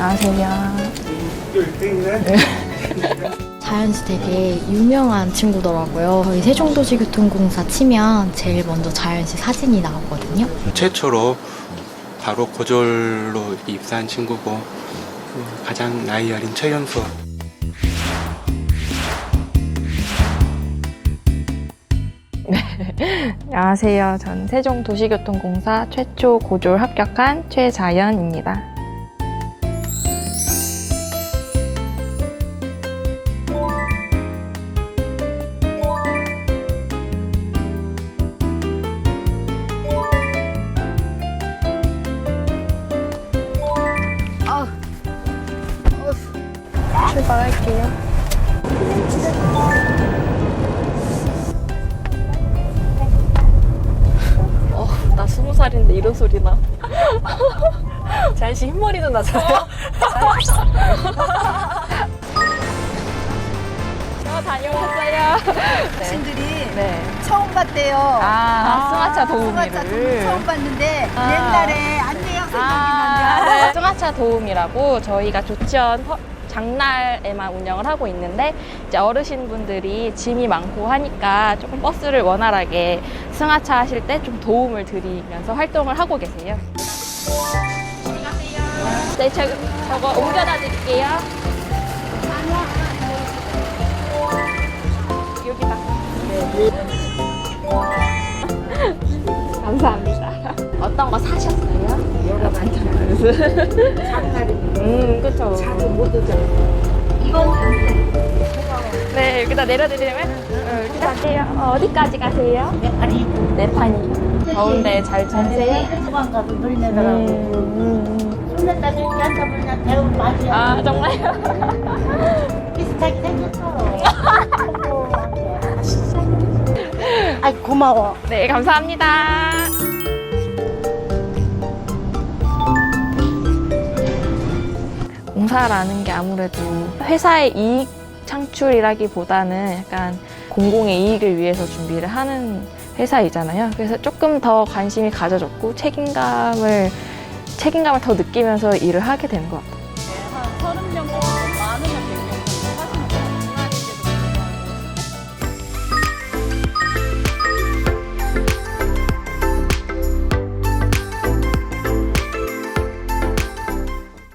안녕하세요. 자연씨 되게 유명한 친구더라고요. 저희 세종도시교통공사 치면 제일 먼저 자연씨 사진이 나오거든요. 최초로 바로 고졸로 입사한 친구고 그 가장 나이 어린 최연수 안녕하세요. 전 세종도시교통공사 최초 고졸 합격한 최자연입니다. 출발할게요. 어, 나 스무 살인데 이런 소리 나. 자연 씨 흰머리도 나잖아요. 저 다녀오셨어요. 어르신들이 네. 처음 봤대요. 아, 승하차 승하차 도우미를. 처음 봤는데 아. 옛날에 안내영 생각이 아, 난다. 네. 승하차 도움이라고 저희가 조치원 허- 장날에만 운영을 하고 있는데 이제 어르신분들이 짐이 많고 하니까 조금 버스를 원활하게 승하차 하실 때 좀 도움을 드리면서 활동을 하고 계세요. 네, 저, 저거 옮겨다 드릴게요. 여기다. 네. 감사합니다. 어떤 거 사셨어요? 여러 가지. 음, 그쵸. 자주 못 오죠. 네, 여기다 내려드리면, 어, 여기다 가세요. 어, 어디까지 가세요? 네판이. 네판이. 더운데 잘 지내세요? 수강 가서 물 내더라고. 음, 음. 손에 따질 게 배운 맛이야. 아, 정말요? 비슷하게 생겼어. 아이 고마워. 네, 감사합니다. 공사라는 게 아무래도 회사의 이익 창출이라기보다는 약간 공공의 이익을 위해서 준비를 하는 회사이잖아요. 그래서 조금 더 관심이 가져졌고 책임감을 책임감을 더 느끼면서 일을 하게 되는 것 같아요.